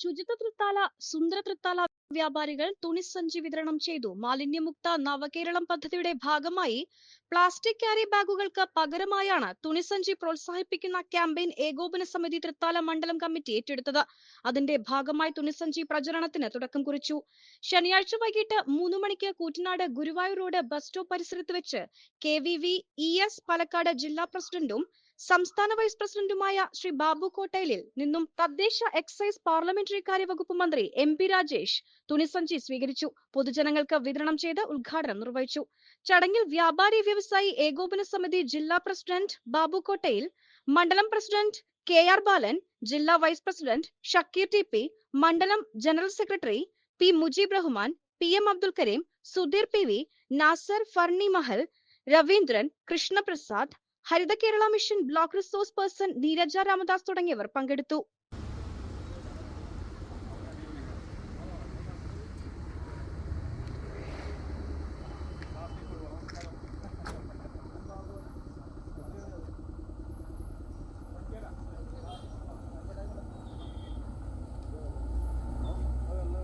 ശുചിത്വ തൃത്താല സുന്ദര തൃത്താല വ്യാപാരികൾ തുണിസഞ്ചി വിതരണം ചെയ്തു. മാലിന്യമുക്ത നവകേരളം പദ്ധതിയുടെ ഭാഗമായി പ്ലാസ്റ്റിക് ക്യാരി ബാഗുകൾക്ക് പകരമായാണ് തുണിസഞ്ചി പ്രോത്സാഹിപ്പിക്കുന്ന ക്യാമ്പയിൻ ഏകോപന സമിതി തൃത്താല മണ്ഡലം കമ്മിറ്റി ഏറ്റെടുത്തത്. അതിന്റെ ഭാഗമായി തുണിസഞ്ചി പ്രചരണത്തിന് തുടക്കം കുറിച്ചു. ശനിയാഴ്ച വൈകിട്ട് മൂന്ന് മണിക്ക് Koottanad Guruvayur road bus stop പരിസരത്ത് വെച്ച് K V V E S Palakkad ജില്ലാ പ്രസിഡന്റും സംസ്ഥാന വൈസ് പ്രസിഡന്റുമായ ശ്രീ ബാബു കോട്ടയിലിൽ നിന്നും തദ്ദേശ എക്സൈസ് പാർലമെന്ററി കാര്യ വകുപ്പ് മന്ത്രി എം പി രാജേഷ് തുണിസഞ്ചി സ്വീകരിച്ചു. പൊതുജനങ്ങൾക്ക് വിതരണം ചെയ്ത് ഉദ്ഘാടനം നിർവഹിച്ചു. ചടങ്ങിൽ വ്യാപാരി വ്യവസായി ഏകോപന സമിതി ജില്ലാ പ്രസിഡന്റ് ബാബു കോട്ടയിൽ മണ്ഡലം പ്രസിഡന്റ് കെ ആർ ബാലൻ ജില്ലാ vice president Shakeer T P മണ്ഡലം general secretary P Mujeeb Rahman P M Abdul Kareem Sudheer P V Nasar furni Mahal Raveendran Krishnaprasad Haritha Kerala mission block resource person Neeraja Ramadas തുടങ്ങിയവർ പങ്കെടുത്തു.